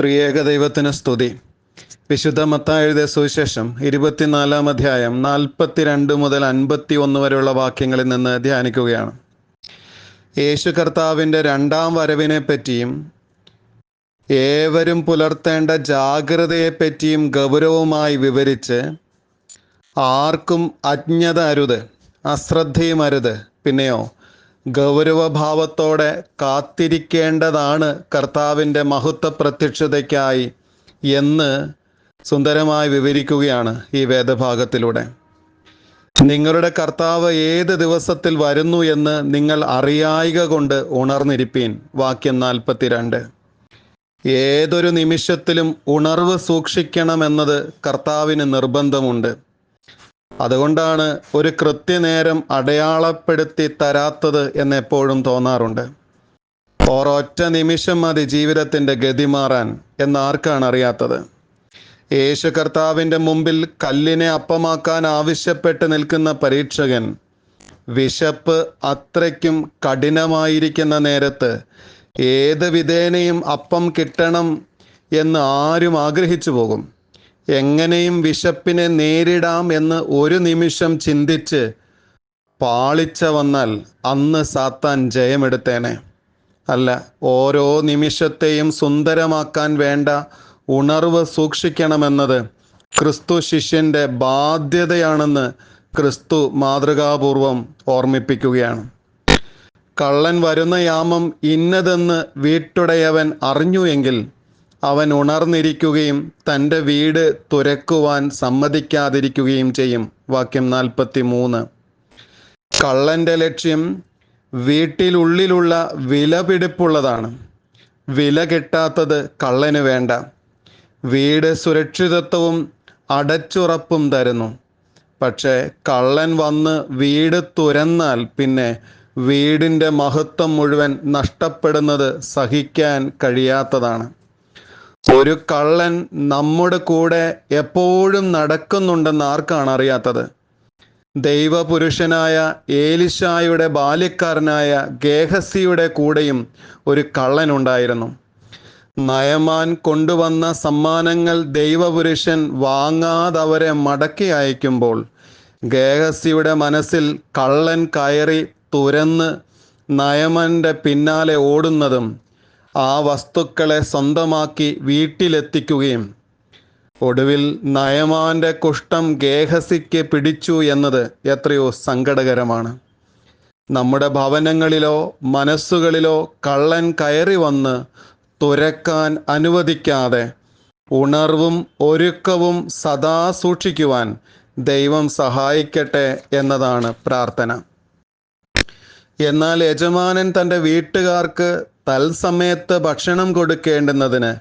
ത്രിയേക ദൈവത്തിന് സ്തുതി. വിശുദ്ധ മത്തായുടെ സുവിശേഷം ഇരുപത്തിനാലാം അധ്യായം നാൽപ്പത്തിരണ്ട് മുതൽ അൻപത്തി ഒന്ന് വരെയുള്ള വാക്യങ്ങളിൽ നിന്ന് ധ്യാനിക്കുകയാണ്. യേശു കർത്താവിന്റെ രണ്ടാം വരവിനെ പറ്റിയും ഏവരും പുലർത്തേണ്ട ജാഗ്രതയെപ്പറ്റിയും ഗൗരവമായി വിവരിച്ച് ആർക്കും അജ്ഞത അരുത് അശ്രദ്ധയും അരുത്. പിന്നെയോ ഗൗരവഭാവത്തോടെ കാത്തിരിക്കേണ്ടതാണ് കർത്താവിന്റെ മഹത്വ പ്രത്യക്ഷതയ്ക്കായി എന്ന് സുന്ദരമായി വിവരിക്കുകയാണ് ഈ വേദഭാഗത്തിലൂടെ. നിങ്ങളുടെ കർത്താവ് ഏത് ദിവസത്തിൽ വരുന്നു എന്ന് നിങ്ങൾ അറിയായിക കൊണ്ട് ഉണർന്നിരിപ്പീൻ. വാക്യം നാൽപ്പത്തിരണ്ട്. ഏതൊരു നിമിഷത്തിലും ഉണർവ് സൂക്ഷിക്കണമെന്നത് കർത്താവിന് നിർബന്ധമുണ്ട്. അതുകൊണ്ടാണ് ഒരു കൃത്യനേരം അടയാളപ്പെടുത്തി തരാത്തത് എന്ന് എപ്പോഴും തോന്നാറുണ്ട്. ഒരൊറ്റ നിമിഷം മതി ജീവിതത്തിന്റെ ഗതി മാറാൻ എന്നാർക്കാണ് അറിയാത്തത് യേശു കർത്താവിന്റെ മുമ്പിൽ കല്ലിനെ അപ്പമാക്കാൻ ആവശ്യപ്പെട്ട് നിൽക്കുന്ന പരീക്ഷകൻ വിശപ്പ് അത്രയ്ക്കും കഠിനമായിരിക്കുന്ന നേരത്ത് ഏത് വിധേനയും അപ്പം കിട്ടണം എന്ന് ആരും ആഗ്രഹിച്ചു പോകും. എങ്ങനെയും വിശപ്പിനെ നേരിടാം എന്ന് ഒരു നിമിഷം ചിന്തിച്ച് പാളിച്ച വന്നാൽ അന്ന് സാത്താൻ ജയമെടുത്തേനെ. അല്ല ഓരോ നിമിഷത്തെയും സുന്ദരമാക്കാൻ വേണ്ട ഉണർവ് സൂക്ഷിക്കണമെന്നത് ക്രിസ്തു ശിഷ്യന്റെ ബാധ്യതയാണെന്ന് ക്രിസ്തു മാതൃകാപൂർവം ഓർമ്മിപ്പിക്കുകയാണ്. കള്ളൻ വരുന്ന യാമം ഇന്നതെന്ന് വീട്ടുടയവൻ അറിഞ്ഞു എങ്കിൽ അവൻ ഉണർന്നിരിക്കുകയും തന്റെ വീട് തുരക്കുവാൻ സമ്മതിക്കാതിരിക്കുകയും ചെയ്യും. വാക്യം നാൽപ്പത്തി മൂന്ന് കള്ളന്റെ ലക്ഷ്യം വീട്ടിലുള്ളിലുള്ള വിലപിടിപ്പുള്ളതാണ് വില കിട്ടാത്തത് കള്ളന് വേണ്ട. വീട് സുരക്ഷിതത്വവും അടച്ചുറപ്പും തരുന്നു. പക്ഷേ കള്ളൻ വന്ന് വീട് തുരന്നാൽ പിന്നെ വീടിന്റെ മഹത്വം മുഴുവൻ നഷ്ടപ്പെടുന്നത് സഹിക്കാൻ കഴിയാത്തതാണ്. ഒരു കള്ളൻ നമ്മുടെ കൂടെ എപ്പോഴും നടക്കുന്നുണ്ടെന്ന് ആർക്കാണ് അറിയാത്തത്? ദൈവപുരുഷനായ ഏലിശായുടെ ബാല്യക്കാരനായ ഗേഹസിയുടെ കൂടെയും ഒരു കള്ളനുണ്ടായിരുന്നു നയമാൻ കൊണ്ടുവന്ന സമ്മാനങ്ങൾ ദൈവപുരുഷൻ വാങ്ങാതവരെ മടക്കി അയക്കുമ്പോൾ ഗേഹസിയുടെ മനസ്സിൽ കള്ളൻ കയറി തുരന്ന് നയമന്റെ പിന്നാലെ ഓടുന്നതും ആ വസ്തുക്കളെ സ്വന്തമാക്കി വീട്ടിലെത്തിക്കുകയും ഒടുവിൽ നയമാന്റെ കുഷ്ഠം ഗേഹസിക്ക് പിടിച്ചു എന്നത് എത്രയോ സങ്കടകരമാണ്. നമ്മുടെ ഭവനങ്ങളിലോ മനസ്സുകളിലോ കള്ളൻ കയറി വന്ന് തുരക്കാൻ അനുവദിക്കാതെ ഉണർവും ഒരുക്കവും സദാ സൂക്ഷിക്കുവാൻ ദൈവം സഹായിക്കട്ടെ എന്നതാണ് പ്രാർത്ഥന. എന്നാൽ യജമാനൻ തന്റെ വീട്ടുകാർക്ക് തൽസമയത്ത് ഭക്ഷണം കൊടുക്കേണ്ടുന്നതിന്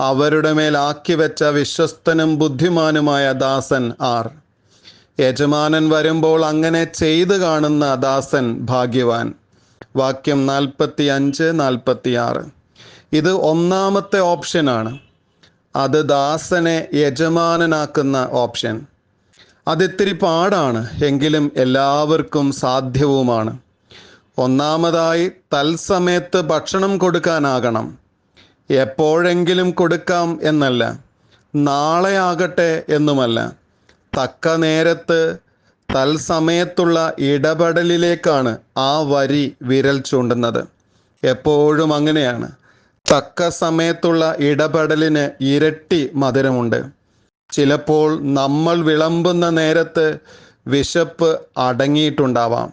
അവരുടെ മേൽ ആക്കി വെച്ച വിശ്വസ്തനും ബുദ്ധിമാനുമായ ദാസൻ ആർ. യജമാനൻ വരുമ്പോൾ അങ്ങനെ ചെയ്തു കാണുന്ന ദാസൻ ഭാഗ്യവാൻ. വാക്യം നാൽപ്പത്തി അഞ്ച് നാൽപ്പത്തി ആറ് ഇത് ഒന്നാമത്തെ ഓപ്ഷനാണ് അത് ദാസനെ യജമാനനാക്കുന്ന ഓപ്ഷൻ. അതിത്തിരി പാടാണ് എങ്കിലും എല്ലാവർക്കും സാധ്യവുമാണ്. ഒന്നാമതായി തത്സമയത്ത് ഭക്ഷണം കൊടുക്കാനാകണം. എപ്പോഴെങ്കിലും കൊടുക്കാം എന്നല്ല നാളെ ആകട്ടെ എന്നുമല്ല. തക്ക നേരത്ത് തത്സമയത്തുള്ള ഇടപെടലിലേക്കാണ് ആ വരി വിരൽ ചൂണ്ടുന്നത്. എപ്പോഴും അങ്ങനെയാണ്. തക്ക സമയത്തുള്ള ഇടപെടലിന് ഇരട്ടി മധുരമുണ്ട്. ചിലപ്പോൾ നമ്മൾ വിളമ്പുന്ന നേരത്ത് വിശപ്പ് അടങ്ങിയിട്ടുണ്ടാവാം.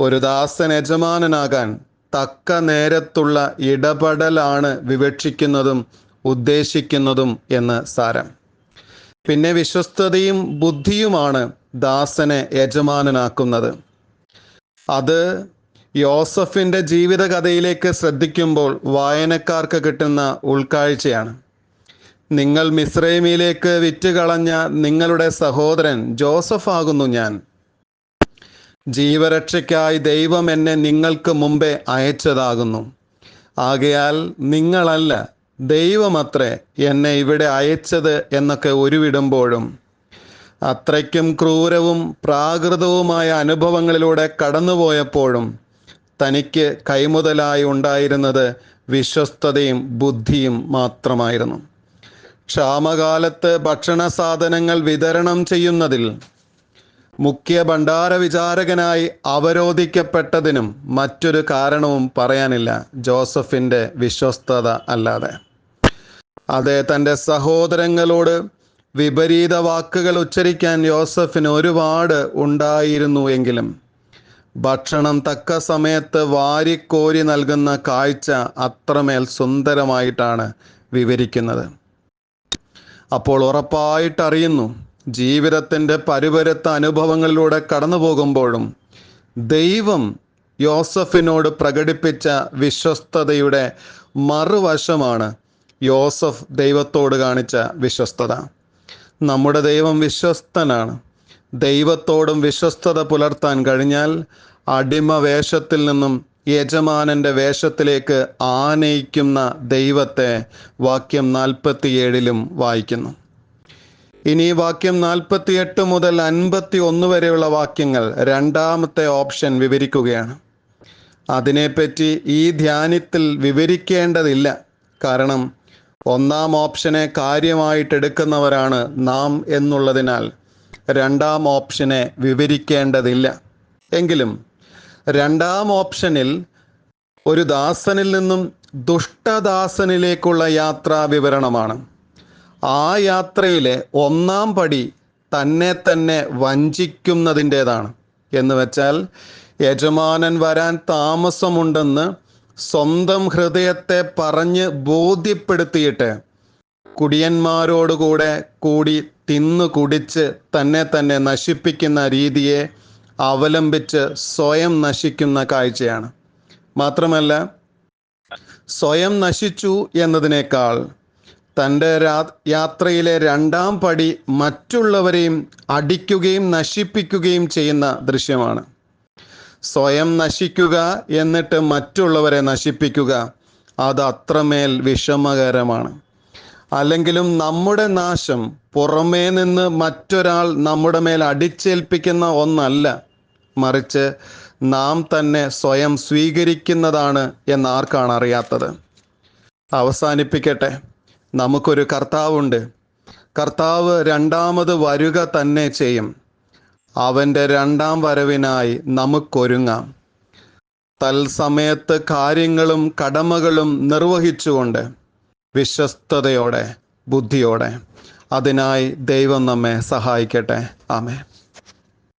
ഒരു ദാസൻ യജമാനനാകാൻ തക്ക നേരത്തുള്ള ഇടപെടലാണ് വിവക്ഷിക്കുന്നതും ഉദ്ദേശിക്കുന്നതും എന്ന് സാരം. പിന്നെ വിശ്വസ്തതയും ബുദ്ധിയുമാണ് ദാസനെ യജമാനനാക്കുന്നത്. അത് യോസഫിന്റെ ജീവിതകഥയിലേക്ക് ശ്രദ്ധിക്കുമ്പോൾ വായനക്കാർക്ക് കിട്ടുന്ന ഉൾക്കാഴ്ചയാണ്. നിങ്ങൾ മിസ്രൈമിലേക്ക് വിറ്റുകളഞ്ഞ നിങ്ങളുടെ സഹോദരൻ ജോസഫ് ആകുന്നു ഞാൻ. ജീവരക്ഷയ്ക്കായി ദൈവം എന്നെ നിങ്ങൾക്ക് മുമ്പേ അയച്ചതാകുന്നു. ആകയാൽ നിങ്ങളല്ല ദൈവമത്രേ എന്നെ ഇവിടെ അയച്ചത് എന്നൊക്കെ ഉരുവിടുമ്പോഴും അത്രയ്ക്കും ക്രൂരവും പ്രാകൃതവുമായ അനുഭവങ്ങളിലൂടെ കടന്നുപോയപ്പോഴും തനിക്ക് കൈമുതലായി ഉണ്ടായിരുന്നത് വിശ്വസ്തതയും ബുദ്ധിയും മാത്രമായിരുന്നു. ക്ഷാമകാലത്ത് ഭക്ഷണ സാധനങ്ങൾ വിതരണം ചെയ്യുന്നതിൽ മുഖ്യ ഭണ്ഡാര വിചാരകനായി അവരോധിക്കപ്പെട്ടതിനും മറ്റൊരു കാരണവും പറയാനില്ല. ജോസഫിന്റെ വിശ്വസ്തത അല്ലാതെ. അതെ തന്റെ സഹോദരങ്ങളോട് വിപരീത വാക്കുകൾ ഉച്ചരിക്കാൻ ജോസഫിന് ഒരുപാട് ഉണ്ടായിരുന്നു എങ്കിലും ഭക്ഷണം തക്ക സമയത്ത് വാരിക്കോരി നൽകുന്ന കാഴ്ച അത്രമേൽ സുന്ദരമായിട്ടാണ് വിവരിക്കുന്നത്. അപ്പോൾ ഉറപ്പായിട്ട് അറിയുന്നു ജീവിതത്തിന്റെ പരുപരുത്ത അനുഭവങ്ങളിലൂടെ കടന്നു പോകുമ്പോഴും ദൈവം യോസഫിനോട് പ്രകടിപ്പിച്ച വിശ്വസ്തതയുടെ മറുവശമാണ് യോസഫ് ദൈവത്തോട് കാണിച്ച വിശ്വസ്തത. നമ്മുടെ ദൈവം വിശ്വസ്തനാണ്. ദൈവത്തോടും വിശ്വസ്തത പുലർത്താൻ കഴിഞ്ഞാൽ അടിമ വേഷത്തിൽ നിന്നും യജമാനന്റെ വേഷത്തിലേക്ക് ആനയിക്കുന്ന ദൈവത്തെ വാക്യം നാൽപ്പത്തിയേഴിലും വായിക്കുന്നു. ഇനി വാക്യം നാൽപ്പത്തിയെട്ട് മുതൽ അൻപത്തി ഒന്ന് വരെയുള്ള വാക്യങ്ങൾ രണ്ടാമത്തെ ഓപ്ഷൻ വിവരിക്കുകയാണ്. അതിനെപ്പറ്റി ഈ ധ്യാനത്തിൽ വിവരിക്കേണ്ടതില്ല. കാരണം ഒന്നാം ഓപ്ഷനെ കാര്യമായിട്ട് എടുക്കുന്നവരാണ് നാം എന്നുള്ളതിനാൽ രണ്ടാം ഓപ്ഷനെ വിവരിക്കേണ്ടതില്ല. എങ്കിലും രണ്ടാം ഓപ്ഷനിൽ ഒരു ദാസനിൽ നിന്നും ദുഷ്ടദാസനിലേക്കുള്ള യാത്രാ വിവരണമാണ് ആ യാത്രയിലെ ഒന്നാം പടി തന്നെ തന്നെ വഞ്ചിക്കുന്നതിന്റേതാണ്. എന്ന് വെച്ചാൽ യജമാനൻ വരാൻ താമസമുണ്ടെന്ന് സ്വന്തം ഹൃദയത്തെ പറഞ്ഞ് ബോധ്യപ്പെടുത്തിയിട്ട് കുടിയന്മാരോടുകൂടെ കൂടി തിന്നു കുടിച്ച് തന്നെ തന്നെ നശിപ്പിക്കുന്ന രീതിയെ അവലംബിച്ച് സ്വയം നശിക്കുന്ന കാഴ്ചയാണ്. മാത്രമല്ല സ്വയം നശിച്ചു എന്നതിനേക്കാൾ തന്റെ യാത്രയിലെ രണ്ടാം പടി മറ്റുള്ളവരെയും അടിക്കുകയും നശിപ്പിക്കുകയും ചെയ്യുന്ന ദൃശ്യമാണ്. സ്വയം നശിക്കുക എന്നിട്ട് മറ്റുള്ളവരെ നശിപ്പിക്കുക അത് അത്രമേൽ വിഷമകരമാണ്. അല്ലെങ്കിലും നമ്മുടെ നാശം പുറമേ നിന്ന് മറ്റൊരാൾ നമ്മുടെ മേൽ അടിച്ചേൽപ്പിക്കുന്ന ഒന്നല്ല. മറിച്ച് നാം തന്നെ സ്വയം സ്വീകരിക്കുന്നതാണ് എന്ന് ആർക്കാണ് അറിയാത്തത്? അവസാനിപ്പിക്കട്ടെ. നമുക്കൊരു കർത്താവുണ്ട്. കർത്താവ് രണ്ടാമത് വരുക തന്നെ ചെയ്യും. അവന്റെ രണ്ടാം വരവിനായി നമുക്കൊരുങ്ങാം. തൽസമയത്ത് കാര്യങ്ങളും കടമകളും നിർവഹിച്ചുകൊണ്ട് വിശ്വസ്തയോടെ ബുദ്ധിയോടെ അതിനായി ദൈവം നമ്മെ സഹായിക്കട്ടെ. ആമേ